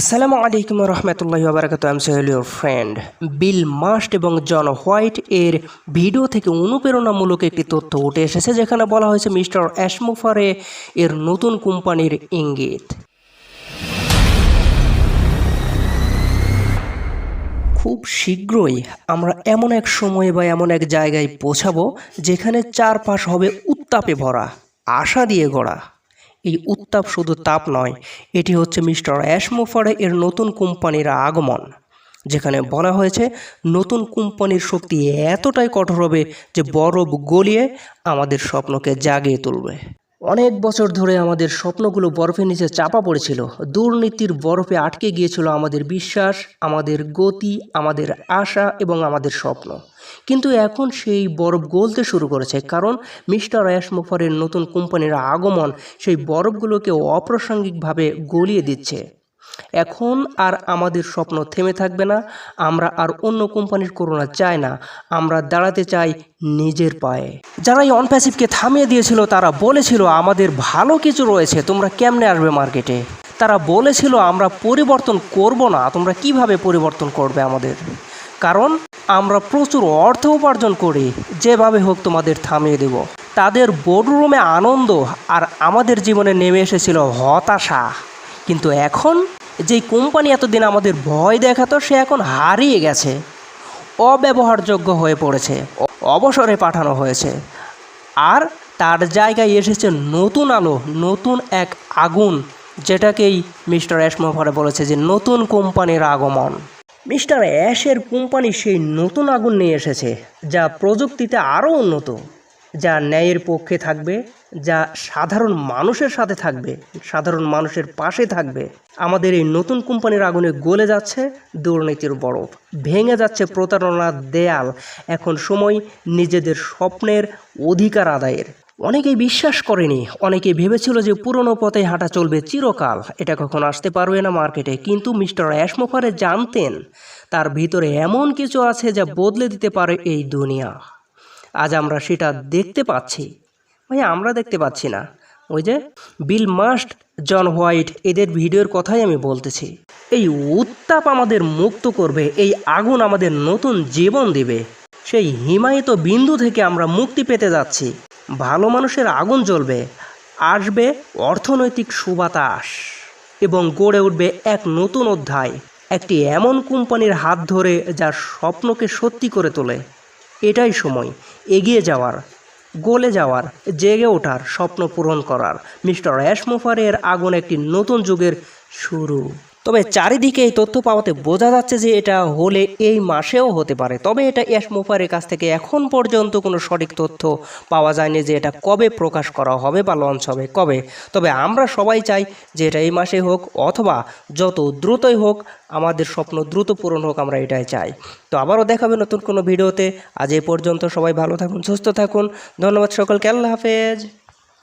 আসসালামু আলাইকুম রহমতুল্লাহ বারাকাত am Sohel your friend Bill must এবং জন হোয়াইট এর ভিডিও থেকে অনুপ্রেরণামূলক একটি তথ্য উঠে এসেছে, যেখানে বলা হয়েছে মিস্টার অ্যাশমুফারে এর নতুন কোম্পানির ইঙ্গিত। খুব শীঘ্রই আমরা এমন এক সময়ে বা এমন এক জায়গায় পৌঁছাবো, যেখানে চারপাশ হবে উত্তাপে ভরা, আশা দিয়ে গড়া। এই উত্তাপ শুধু তাপ নয়, এটি হচ্ছে মিস্টার অ্যাশমোফারে এর নতুন কোম্পানির আগমন, যেখানে বলা হয়েছে নতুন কোম্পানির শক্তি এতটাই কঠোর হবে যে বরফ গলিয়ে আমাদের স্বপ্নকে জাগিয়ে তুলবে। অনেক বছর ধরে আমাদের স্বপ্নগুলো বরফের নিচে চাপা পড়েছিল। দুর্নীতির বরফে আটকে গিয়েছিল আমাদের বিশ্বাস, আমাদের গতি, আমাদের আশা এবং আমাদের স্বপ্ন। কিন্তু এখন সেই বরফ গলতে শুরু করেছে কারণ মিস্টার অ্যাশমোফারের নতুন কোম্পানির আগমন সেই বরফগুলোকে অপ্রাসঙ্গিকভাবে গলিয়ে দিচ্ছে। এখন আর আমাদের স্বপ্ন থেমে থাকবে না, আমরা আর অন্য কোম্পানির করোনা চাই না, আমরা দাঁড়াতে চাই নিজের পায়ে। যারা এই অনপ্যাসিভকে থামিয়ে দিয়েছিল, তারা বলেছিল, আমাদের ভালো কিছু রয়েছে, তোমরা কেমনে আসবে মার্কেটে তারা বলেছিল, আমরা পরিবর্তন করব না, তোমরা কীভাবে পরিবর্তন করবে আমাদের? কারণ, আমরা প্রচুর অর্থ উপার্জন করি, যেভাবে হোক তোমাদের থামিয়ে দেব। তাদের বোর্ডরুমে আনন্দ আর আমাদের জীবনে নেমে এসেছিল হতাশা। কিন্তু এখন যেই কোম্পানি এতদিন আমাদের ভয় দেখাতো, সে এখন হারিয়ে গেছে। অব্যবহারযোগ্য হয়ে পড়েছে, অবসরে পাঠানো হয়েছে। আর তার জায়গায় এসেছে নতুন আলো, নতুন এক আগুন, যেটাকেই মিস্টার অ্যাশমোফারে বলেছে যে নতুন কোম্পানির আগমন। মিস্টার অ্যাশের কোম্পানি সেই নতুন আগুন নিয়ে এসেছে, যা প্রযুক্তিতে আরও উন্নত, যা ন্যায়ের পক্ষে থাকবে যা সাধারণ মানুষের সাথে থাকবে, সাধারণ মানুষের পাশে থাকবে। আমাদের এই নতুন কোম্পানির আগুনে গলে যাচ্ছে দুর্নীতির বরফ, ভেঙে যাচ্ছে প্রতারণার দেয়াল। এখন সময় নিজেদের স্বপ্নের অধিকার আদায়ের। অনেকেই বিশ্বাস করেনি, অনেকে ভেবেছিল যে পুরনো পথে হাঁটা চলবে চিরকাল। এটা কখন আসতে পারবে না মার্কেটে, কিন্তু মিস্টার অ্যাশমোফারে জানতেন, তার ভিতরে এমন কিছু আছে যা বদলে দিতে পারে এই দুনিয়া। আজ আমরা সেটা দেখতে পাচ্ছি। ভাই, আমরা দেখতে পাচ্ছি না। ওই যে বিল মাস্ট জন হোয়াইট এদের ভিডিওর কথাই আমি বলতেছি। এই উত্তাপ আমাদের মুক্ত করবে, এই আগুন আমাদের নতুন জীবন দিবে। সেই হিমায়িত বিন্দু থেকে আমরা মুক্তি পেতে যাচ্ছি। ভালো মানুষের আগুন জ্বলবে, আসবে অর্থনৈতিক সুবাতাস এবং গড়ে উঠবে এক নতুন অধ্যায়, একটি এমন কোম্পানির হাত ধরে যা স্বপ্নকে সত্যি করে তোলে। এটাই সময়, এগিয়ে যাওয়ার। গলে যাওয়ার জেগে ওঠার স্বপ্ন পূরণ করার। মিস্টার অ্যাশমোফারের আগুন একটি নতুন যুগের শুরু। তবে চারিদিকে এই তথ্য পাওয়াতে বোঝা যাচ্ছে যে এটা হলে এই মাসেও হতে পারে। তবে এটা অ্যাশমোফারের কাছ থেকে এখন পর্যন্ত কোনো সঠিক তথ্য পাওয়া যায়নি যে এটা কবে প্রকাশ করা হবে বা লঞ্চ হবে, কবে। তবে আমরা সবাই চাই যে এটা এই মাসে হোক অথবা যত দ্রুতই হোক, আমাদের স্বপ্ন দ্রুত পূরণ হোক আমরা এটাই চাই। তো আবারও দেখাবে নতুন কোনো ভিডিওতে। আজ এ পর্যন্ত সবাই ভালো থাকুন, সুস্থ থাকুন। ধন্যবাদ সকলকে, আল্লাহ হাফেজ।